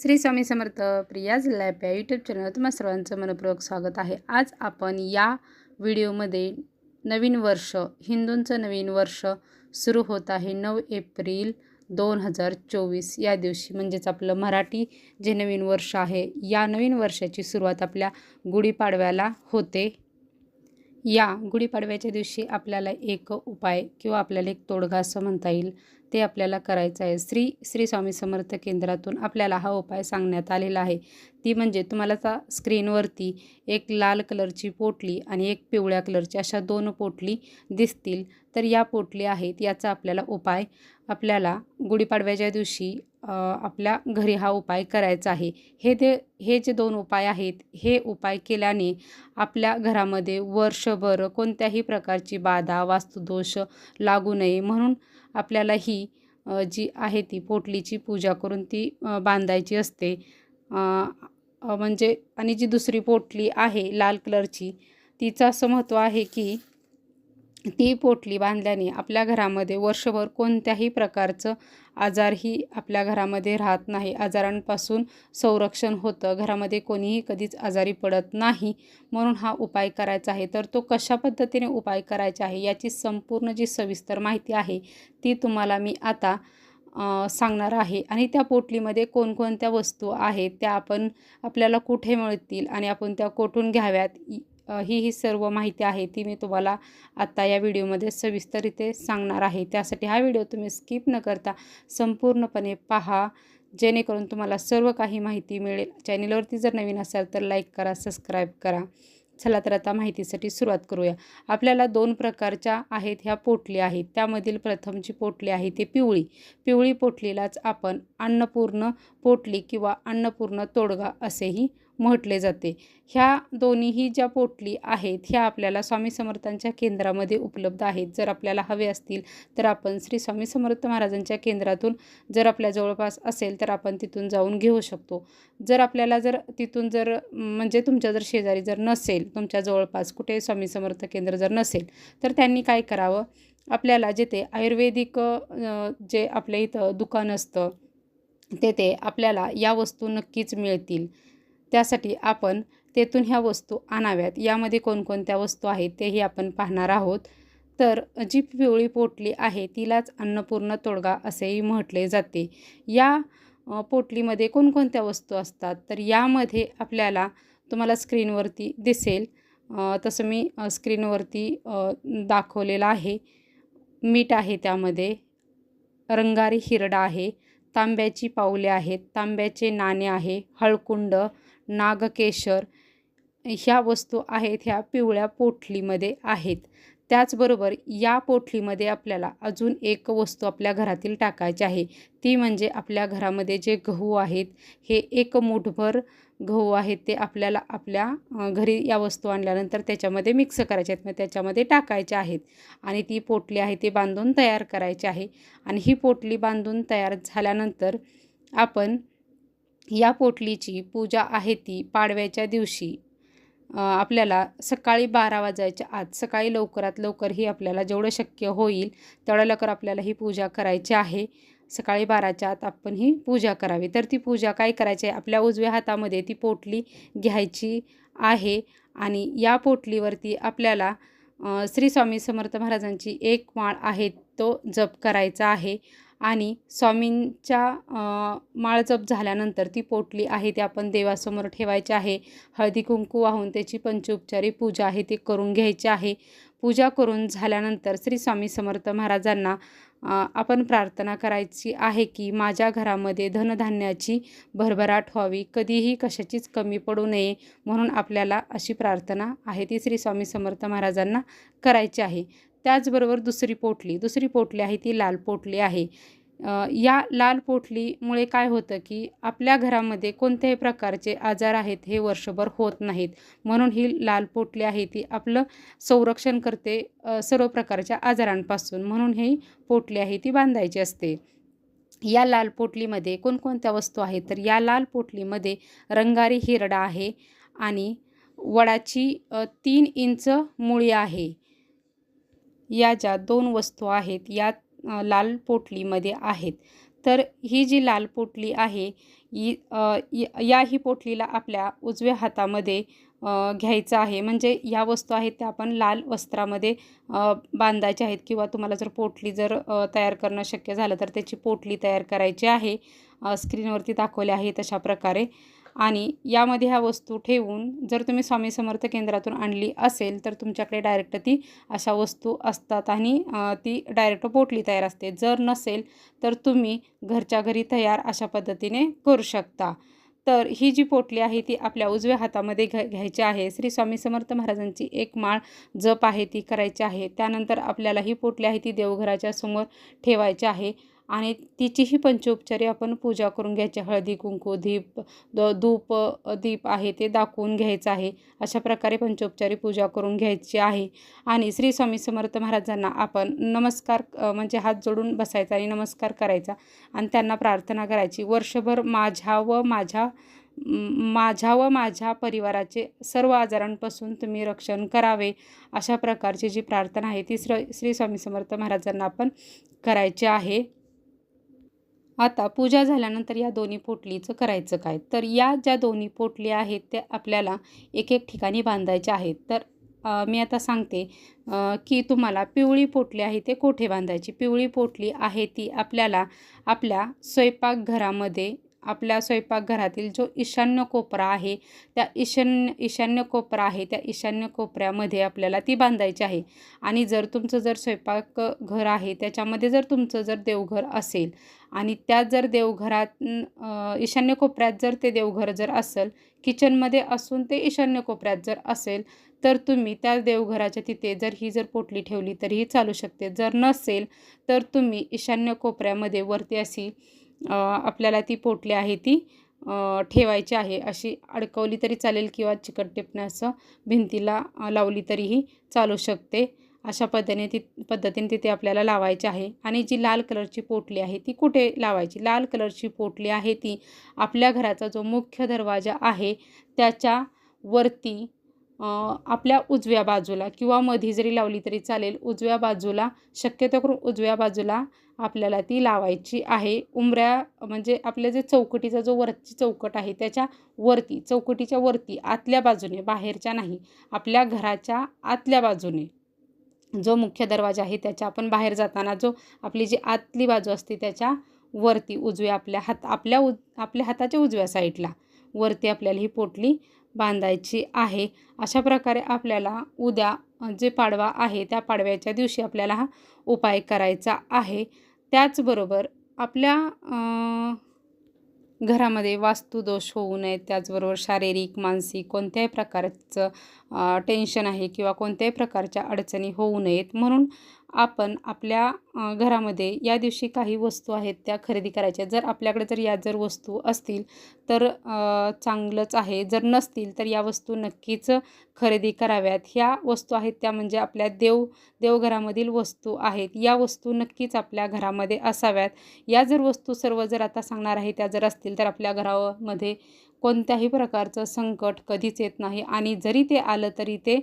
Shri Swami Samarth Priya's lab या YouTube चॅनलवर तुम्हा सर्वांचं मनपूर्वक स्वागत आहे. आज आपण या व्हिडिओमध्ये नवीन वर्ष हिंदूंचं नवीन वर्ष सुरू होत आहे. नऊ एप्रिल दोन हजार चोवीस या दिवशी. म्हणजेच आपलं मराठी जे नवीन वर्ष आहे या नवीन वर्षाची सुरुवात आपल्या गुढीपाडव्याला होते. या गुढीपाडव्याच्या दिवशी आपल्याला एक उपाय किंवा आपल्याला एक तोडगा असं म्हणता येईल. ते आपल्याला करायचं आहे. श्री श्री स्वामी समर्थ केंद्रातून आपल्याला हा उपाय सांगण्यात आलेला आहे. ती म्हणजे तुम्हाला त्या स्क्रीनवरती एक लाल कलरची पोटली आणि एक पिवळ्या कलरची अशा दोन पोटली दिसतील. तर या पोटली आहेत याचा आपल्याला उपाय आपल्याला गुढीपाडव्याच्या दिवशी आपल्या घरी हा उपाय करायचा आहे. हे ते हे जे दोन उपाय आहेत हे उपाय केल्याने आपल्या घरामध्ये वर्षभर कोणत्याही प्रकारची बाधा वास्तुदोष लागू नये. म्हणून आपल्याला ही जी आहे ती पोटलीची पूजा करून ती बांधायची असते. म्हणजे आणि जी दुसरी पोटली आहे लाल कलरची तिचं असं महत्त्व आहे की ती पोटली बांधल्याने आपल्या घरामध्ये वर्षभर कोणत्याही प्रकारचं आजारही आपल्या घरामध्ये राहत नाही. आजारांपासून संरक्षण होतं. घरामध्ये कोणीही कधीच आजारी पडत नाही म्हणून हा उपाय करायचा आहे. तर तो कशा पद्धतीने उपाय करायचा आहे याची संपूर्ण जी सविस्तर माहिती आहे ती तुम्हाला मी आता सांगणार आहे. आणि त्या पोटलीमध्ये कोणकोणत्या वस्तू आहेत त्या आपण आपल्याला कुठे मिळतील आणि आपण त्या कोठून घ्याव्यात? ही ही सर्व माहिती आहे ती मी तुम्हाला आत्ता या व्हिडिओमध्ये सविस्तरिते सांगणार आहे. त्यासाठी हा व्हिडिओ तुम्ही स्किप न करता संपूर्णपणे पहा जेणेकरून तुम्हाला सर्व काही माहिती मिळेल. चॅनलवरती जर नवीन असाल तर लाईक करा सबस्क्राईब करा. चला तर आता माहितीसाठी सुरुवात करूया. आपल्याला दोन प्रकारच्या आहेत ह्या पोटली आहेत. त्यामधील प्रथम जी पोटली आहे ती पिवळी. पिवळी पोटलीलाच आपण अन्नपूर्ण पोटली किंवा अन्नपूर्ण तोडगा असेही म्हटले जाते. ह्या दोन्हीही ज्या पोटली आहेत ह्या आपल्याला स्वामी समर्थांच्या केंद्रामध्ये उपलब्ध आहेत. जर आपल्याला हवे असतील तर आपण श्री स्वामी समर्थ महाराजांच्या केंद्रातून जर आपल्या जवळपास असेल तर आपण तिथून जाऊन घेऊ शकतो. जर आपल्याला जर तिथून जर म्हणजे तुमच्या जर शेजारी जर नसेल तुमच्या जवळपास कुठे स्वामी समर्थ केंद्र जर नसेल तर त्यांनी काय करावं? आपल्याला जिथे आयुर्वेदिक जे आपल्या इथं दुकान असतं तेथे आपल्याला या वस्तू नक्कीच मिळतील. त्यासाठी आपण तेथून ह्या वस्तू आणाव्यात. यामध्ये कोणकोणत्या वस्तू आहेत तेही आपण पाहणार आहोत. तर जी पिवळी पोटली आहे तिलाच अन्नपूर्ण तोडगा असेही म्हटले जाते. या पोटलीमध्ये कोणकोणत्या वस्तू असतात? तर यामध्ये आपल्याला तुम्हाला स्क्रीनवरती दिसेल. तसं मी स्क्रीनवरती दाखवलेलं आहे. मीठ आहे त्यामध्ये. रंगारी हिरडा आहे. तांब्याची पाऊले आहेत. तांब्याचे नाणे आहे. हळकुंड नागकेशर ह्या वस्तू आहेत ह्या पिवळ्या पोटलीमध्ये आहेत. त्याचबरोबर या पोटलीमध्ये आपल्याला अजून एक वस्तू आपल्या घरातील टाकायची आहे. ती म्हणजे आपल्या घरामध्ये जे गहू आहेत हे एक मुठभर गहू आहेत ते आपल्याला आपल्या घरी या वस्तू आणल्यानंतर त्याच्यामध्ये मिक्स करायचे आहेत. मग त्याच्यामध्ये टाकायचे आहेत आणि ती पोटली आहे ती बांधून तयार करायची आहे. आणि ही पोटली बांधून तयार झाल्यानंतर आपण या पोटलीची पूजा आहे ती पाडव्याच्या दिवशी. आपल्याला सकाळी बारा वाजायच्या आत सकाळी लवकरात लवकर ही आपल्याला जेवढं शक्य होईल तेवढ्या लवकर आपल्याला ही पूजा करायची आहे. सकाळी बाराच्या आत आपण ही पूजा करावी. तर ती पूजा काय करायची आहे? आपल्या उजव्या हातामध्ये ती पोटली घ्यायची आहे आणि या पोटलीवरती आपल्याला श्री स्वामी समर्थ महाराजांची एक माळ आहे तो जप करायचा आहे. आणि स्वामींच्या माळजप झाल्यानंतर ती पोटली आहे ती आपण देवासमोर ठेवायची आहे. हळदी कुंकू वाहून त्याची पंचोपचारी पूजा आहे ती करून घ्यायची आहे. पूजा करून झाल्यानंतर श्री स्वामी समर्थ महाराजांना आपण प्रार्थना करायची आहे की माझ्या घरामध्ये धनधान्याची भरभराट व्हावी. कधीही कशाचीच कमी पडू नये म्हणून आपल्याला अशी प्रार्थना आहे ती श्री स्वामी समर्थ महाराजांना करायची आहे. त्याचबरोबर दुसरी पोटली. दुसरी पोटली आहे ती लाल पोटली आहे. या लाल पोटलीमुळे काय होतं की आपल्या घरामध्ये कोणत्याही प्रकारचे आजार आहेत हे वर्षभर होत नाहीत. म्हणून ही लाल पोटली आहे ती आपलं संरक्षण करते सर्व प्रकारच्या आजारांपासून. म्हणून ही पोटली आहे ती बांधायची असते. या लाल पोटलीमध्ये कोणकोणत्या वस्तू आहेत? तर या लाल पोटलीमध्ये रंगारी हिरडा आहे आणि वडाची तीन इंच मुळी आहे. या ज्या दोन वस्तू आहेत या लाल पोटलीमध्ये आहेत. तर ही जी लाल पोटली आहे ही या ही पोटलीला आपल्या उजव्या हातामध्ये घ्यायचं आहे. म्हणजे या वस्तू आहेत त्या आपण लाल वस्त्रामध्ये बांधायच्या आहेत किंवा तुम्हाला जर पोटली जर तयार करणं शक्य झालं तर त्याची पोटली तयार करायची आहे. स्क्रीनवरती दाखवले आहे तशा प्रकारे. आणि यामध्ये ह्या वस्तू ठेवून जर तुम्ही स्वामी समर्थ केंद्रातून आणली असेल तर तुमच्याकडे डायरेक्ट ती अशा वस्तू असतात आणि ती डायरेक्ट पोटली तयार असते. जर नसेल तर तुम्ही घरच्या घरी तयार अशा पद्धतीने करू शकता. तर ही जी पोटली आहे ती आपल्या उजव्या हातामध्ये घ घ्यायची आहे. श्री स्वामी समर्थ महाराजांची एक माळ जप आहे ती करायची आहे. त्यानंतर आपल्याला ही पोटली आहे ती देवघराच्या समोर ठेवायची आहे. आणि तिचीही पंचोपचारी आपण पूजा करून घ्यायची. हळदी कुंकू दीप द धूप दीप आहे ते दाखवून घ्यायचं आहे. अशा प्रकारे पंचोपचारी पूजा करून घ्यायची आहे. आणि श्री स्वामी समर्थ महाराजांना आपण नमस्कार म्हणजे हात जोडून बसायचा आणि नमस्कार करायचा आणि त्यांना प्रार्थना करायची. वर्षभर माझ्या व माझ्या माझ्या व माझ्या परिवाराचे सर्व आजारांपासून तुम्ही रक्षण करावे अशा प्रकारची जी प्रार्थना आहे ती श्र श्री स्वामी समर्थ महाराजांना आपण करायची आहे. आता पूजा झाल्यानंतर या दोन्ही पोटलीचं करायचं काय? तर या ज्या दोन्ही पोटली आहेत त्या आपल्याला एक एक ठिकाणी बांधायच्या आहेत. तर मी आता सांगते की तुम्हाला पिवळी पोटली आहे ते कोठे बांधायची? पिवळी पोटली आहे ती आपल्याला आपल्या स्वयंपाकघरामध्ये आपल्या स्वयंपाकघरातील जो ईशान्य कोपरा आहे त्या ईशान्य ईशान्य कोपरा आहे त्या ईशान्य कोपऱ्यामध्ये आपल्याला ती बांधायची आहे. आणि जर तुमचं जर स्वयंपाक घर आहे त्याच्यामध्ये जर तुमचं जर देवघर असेल आणि त्या जर देवघरात ईशान्य कोपऱ्यात जर ते देवघर जर असेल किचनमध्ये असून ते ईशान्य कोपऱ्यात जर असेल तर तुम्ही त्या देवघराच्या तिथे जर ही जर पोटली ठेवली तरीही चालू शकते. जर नसेल तर तुम्ही ईशान्य कोपऱ्यामध्ये वरती अशी आपल्याला ती पोटली आहे ती ठेवायची आहे. अशी अडकवली तरी चालेल किंवा चिकट टिपणं असं भिंतीला लावली तरीही चालू शकते. अशा पद्धतीने ती पद्धतीने तिथे आपल्याला लावायची आहे. आणि जी लाल कलरची पोटली आहे ती कुठे लावायची? लाल कलरची पोटली आहे ती आपल्या घराचा जो मुख्य दरवाजा आहे त्याच्या वरती आपल्या उजव्या बाजूला किंवा मधी जरी लावली तरी चालेल उजव्या बाजूला शक्यतो करून उजव्या बाजूला आपल्याला ती लावायची आहे. उंबऱ्या म्हणजे आपल्या जे चौकटीचा जो वरची चौकट आहे त्याच्या वरती चौकटीच्या वरती आतल्या बाजूने बाहेरच्या नाही आपल्या घराच्या आतल्या बाजूने. जो मुख्य दरवाजा आहे त्याच्या आपण बाहेर जाताना जो आपली जी आतली बाजू असते त्याच्या वरती उजव्या आपल्या हात आपल्या उज आपल्या हाताच्या उजव्या साईडला वरती आपल्याला ही पोटली बांधायची आहे. अशा प्रकारे आपल्याला उद्या जे पाडवा आहे त्या पाडव्याच्या दिवशी आपल्याला हा उपाय करायचा आहे. त्याचबरोबर आपल्या घरामध्ये वास्तुदोष होऊ नये त्याचबरोबर शारीरिक मानसिक कोणत्याही प्रकारचं टेन्शन आहे किंवा कोणत्याही प्रकारच्या अडचणी होऊ नयेत. म्हणून आपण आपल्या घरामध्ये या दिवशी काही वस्तू आहेत त्या खरेदी करायच्या. जर आपल्याकडे जर या जर वस्तू असतील तर चांगलंच आहे. जर नसतील तर या वस्तू नक्कीच खरेदी कराव्यात. ह्या वस्तू आहेत त्या म्हणजे आपल्या देव देवघरामधील वस्तू आहेत. या वस्तू नक्कीच आपल्या घरामध्ये असाव्यात. या जर वस्तू सर्व जर आता सांगणार आहे त्या जर असतील तर आपल्या घरामध्ये कोणत्याही प्रकारचं संकट कधीच येत नाही आणि जरी ते आलं तरी ते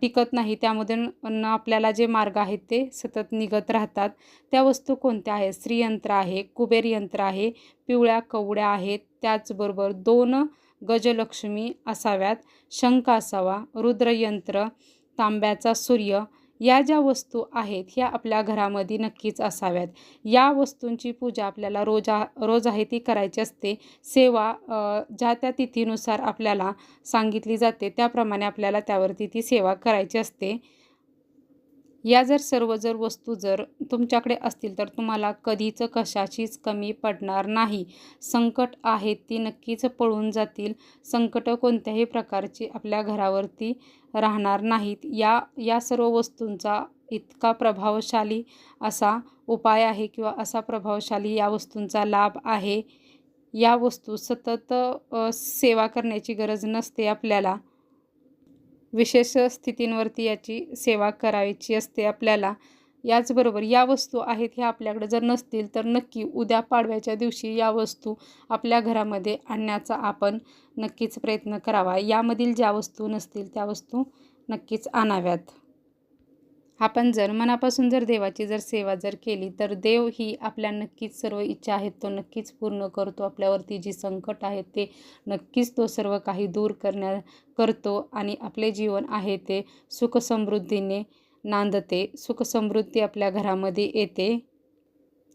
टिकत नाही. त्यामधून आपल्याला जे मार्ग आहेत ते सतत निघत राहतात. त्या वस्तू कोणत्या आहेत? श्रीयंत्र आहे कुबेर यंत्र आहे पिवळ्या कवड्या आहेत. त्याचबरोबर दोन गजलक्ष्मी असाव्यात. शंख असावा रुद्रयंत्र तांब्याचा सूर्य या ज्या वस्तू आहेत ह्या आपल्या घरामध्ये नक्कीच असाव्यात. या वस्तूंची पूजा आपल्याला रोज रोज आहे ती करायची असते. सेवा ज्या त्या तिथीनुसार आपल्याला सांगितली जाते त्याप्रमाणे आपल्याला त्यावरती ती सेवा करायची असते. या जर सर्व जर वस्तू जर तुमच्याकडे असतील तर तुम्हाला कधीच कशाचीच कमी पडणार नाही. संकट आहेत ती नक्कीच पळून जातील. संकट कोणत्याही प्रकारची आपल्या घरावरती राहणार नाहीत. या या सर्व वस्तूंचा इतका प्रभावशाली असा उपाय आहे किंवा असा प्रभावशाली या वस्तूंचा लाभ आहे. या वस्तू सतत सेवा करण्याची गरज नसते आपल्याला. विशेष स्थितींवरती याची सेवा करायची असते आपल्याला. याचबरोबर या वस्तू आहेत ह्या आपल्याकडे जर नसतील तर नक्की उद्या पाडव्याच्या दिवशी या वस्तू आपल्या घरामध्ये आणण्याचा आपण नक्कीच प्रयत्न करावा. यामधील ज्या वस्तू नसतील त्या वस्तू नक्कीच आणाव्यात. आपण जर मनापासून जर देवाची जर सेवा जर केली तर देव ही आपल्या नक्कीच सर्व इच्छा आहेत तो नक्कीच पूर्ण करतो. आपल्यावरती जी संकट आहेत ते नक्कीच तो सर्व काही दूर करण्या करतो आणि आपले जीवन आहे ते सुखसमृद्धीने नांदते. सुखसमृद्धी आपल्या घरामध्ये येते.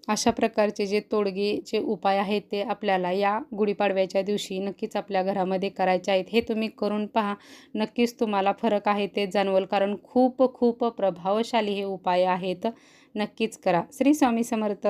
अशा प्रकारचे जे तोडगेचे उपाय आहेत ते आपल्याला या गुढीपाडव्याच्या दिवशी नक्कीच आपल्या घरामध्ये करायचे आहेत. हे तुम्ही करून पहा. नक्कीच तुम्हाला फरक आहे ते जाणवल कारण खूप खूप प्रभावशाली हे उपाय आहेत. नक्कीच करा. श्री स्वामी समर्थ.